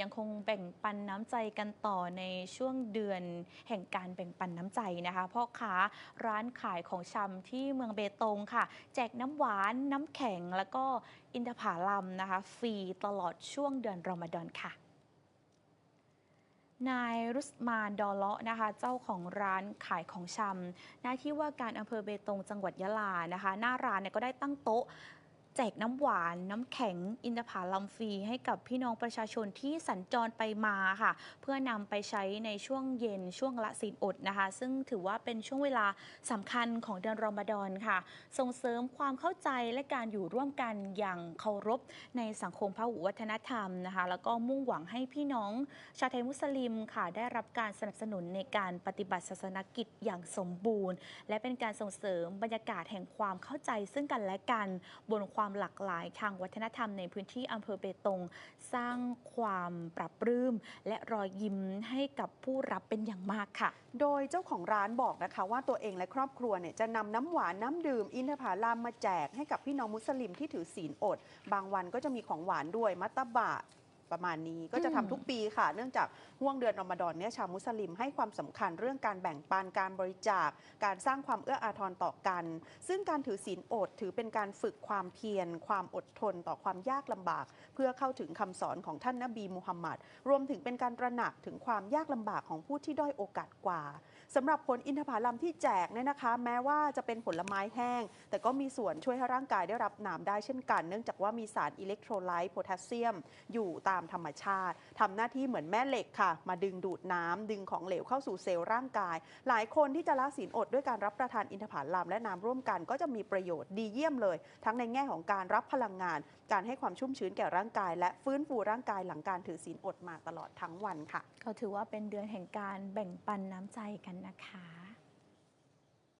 ยังคงแบ่งปันน้ำใจกันต่อในช่วงเดือนแห่งการแบ่งปันน้ำใจนะคะพ่อค้าร้านขายของชำที่เมืองเบตงค่ะ แจกน้ำหวานน้ำแข็งแล้วก็อินทผลัมนะคะ ฟรีตลอดช่วงเดือนรอมฎอนค่ะนายรุสมานดอเลาะนะคะ เจ้าของร้านขายของชำหน้าที่ว่าการอำเภอเบตงจังหวัดยะลานะคะ หน้าร้านเนี่ยก็ได้ตั้งโต๊ะ แจกน้ำหวานน้ำแข็งอินทผลัมฟรีให้กับพี่น้องประชาชนที่สัญจรไปมาค่ะ เพื่อนำไปใช้ในช่วงเย็นช่วงละศีลอดนะคะ ซึ่งถือว่าเป็นช่วงเวลาสำคัญของเดือนรอมฎอนค่ะ ส่งเสริมความเข้าใจและการอยู่ร่วมกันอย่างเคารพในสังคมพหุวัฒนธรรมนะคะ แล้วก็มุ่งหวังให้พี่น้องชาวไทยมุสลิมค่ะ ได้รับการสนับสนุนในการปฏิบัติศาสนกิจอย่างสมบูรณ์ และเป็นการส่งเสริมบรรยากาศแห่งความเข้าใจซึ่งกันและกันบนความความหลากหลายทางวัฒนธรรมในพื้นที่อำเภอเบตง สร้างความปรับปรื้ม และรอยยิ้มให้กับผู้รับเป็นอย่างมากค่ะ โดยเจ้าของร้านบอกนะคะว่าตัวเองและครอบครัวเนี่ยจะนำน้ำหวานน้ำดื่ม อินทผลัมมาแจกให้กับพี่น้องมุสลิมที่ถือศีลอด บางวันก็จะมีของหวานด้วยมัตตบะ ประมาณนี้ก็จะทำทุกปีค่ะ เนื่องจากห่วงเดือนรอมฎอนเนี่ยชาวมุสลิมให้ความสำคัญเรื่องการแบ่งปันการบริจาค การสร้างความเอื้ออาทรต่อกัน ซึ่งการถือศีลอดถือเป็นการฝึกความเพียร ความอดทนต่อความยากลำบาก เพื่อเข้าถึงคำสอนของท่านนบีมูฮัมมัดรวมถึงเป็นการตระหนักถึงความยากลำบากของผู้ที่ด้อยโอกาสกว่าสำหรับผลอินทผลัมที่แจกเนี่ยนะคะ แม้ว่าจะเป็นผลไม้แห้ง แต่ก็มีส่วนช่วยให้ร่างกายได้รับน้ำได้เช่นกัน เนื่องจากว่ามีสารอิเล็กโทรไลต์โพแทสเซียม อยู่ตามธรรมชาติทำหน้าที่เหมือนแม่เหล็กค่ะ มาดึงดูดน้ำดึงของเหลวเข้าสู่เซลล์ร่างกาย หลายคนที่จะละศีลอดด้วยการรับประทานอินทผลัมและน้ำร่วมกัน ก็จะมีประโยชน์ดีเยี่ยมเลย ทั้งในแง่ของการรับพลังงาน การให้ความชุ่มชื้นแก่ร่างกาย และฟื้นฟูร่างกายหลังการถือศีลอดมาตลอดทั้งวันค่ะก็ถือว่าเป็นเดือนแห่งการแบ่งปันน้ำใจกันนะคะ